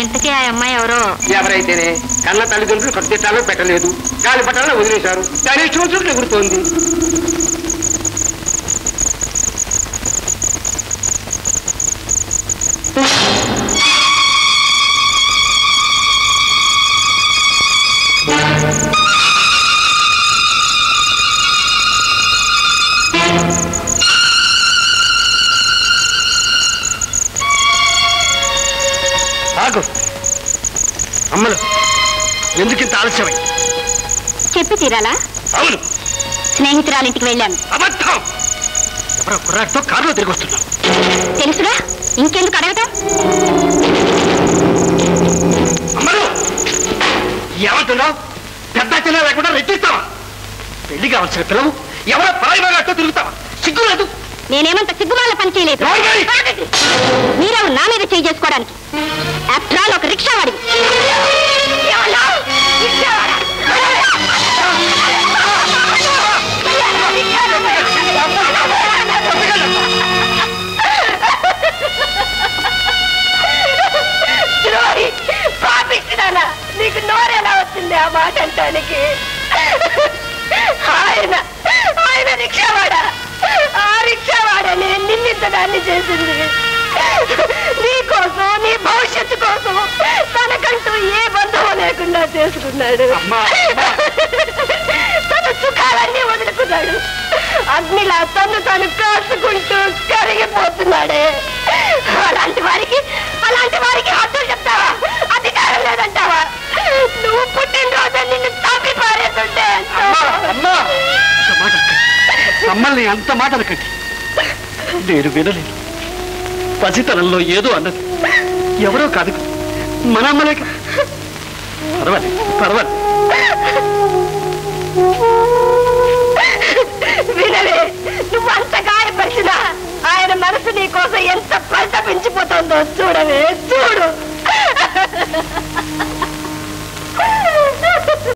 ఇంతకీ ఆ అమ్మాయి ఎవరో? ఎవరైతేనే కన్న తల్లిదండ్రులు కట్టుదిట్టాలో పెట్టలేదు. గాలి పట్టాలో వదిలేశారు. దాని వచ్చినట్టు ఎగురుతోంది. ఆగు. అమ్మలు ఎందుకు ఇంత ఆలస్యమై చెప్పి తీరాలా? అవును. స్నేహితురాలింటికి వెళ్ళాను. అబద్ధం. ఎవరో కుర్రాడితో కారులో తిరిగి వస్తున్నాం. తెలుసుగా ఇంకెందుకు అడగటం? అమ్మలు ఏమంటున్నావు? పెద్ద చిన్న లేకుండా రెట్టిస్తావా? పెళ్ళి కావాల్సిన పిల్లవు ఎవరో పరాయిగా తిరుగుతావా? నేనేమంత సిగ్గుమాల పని చేయలేదు! మీరేమో నా మీద చేయి చేసుకోవడానికి? ఆఫ్టర్ ఆల్ ఒక రిక్షా వాడి నీకు నోరెలా వచ్చింది ఆ మాట అంటానికి? ఆయన నిన్నింతదాన్ని చేసింది. నీ కోసం నీ భవిష్యత్తు కోసం తనకంటూ ఏ బంధువు లేకుండా చేసుకున్నాడు. తన సుఖాలన్నీ వదులుకున్నాడు. అగ్నిలా తను తను కాసుకుంటూ కరిగిపోతున్నాడే. అలాంటి వారికి అలాంటి వారికి హద్దులు చెప్తావా? అధికారం లేదంటావా? నువ్వు పుట్టినరోజు నిన్ను తప్పి పారేస్తుంటే అమ్మా. మమ్మల్ని అంత మాట అనకండి నేను వినలేదు. పసితనంలో ఏదో అన్నది. ఎవరో కాదు. మన అమ్మలేక కాదు. పర్వాలేదు. పర్వాలేదు నువ్వు అంత గాయపరిచినా ఆయన మనసు నీ కోసం ఎంత పరితపించిపోతుందో చూడవే చూడు.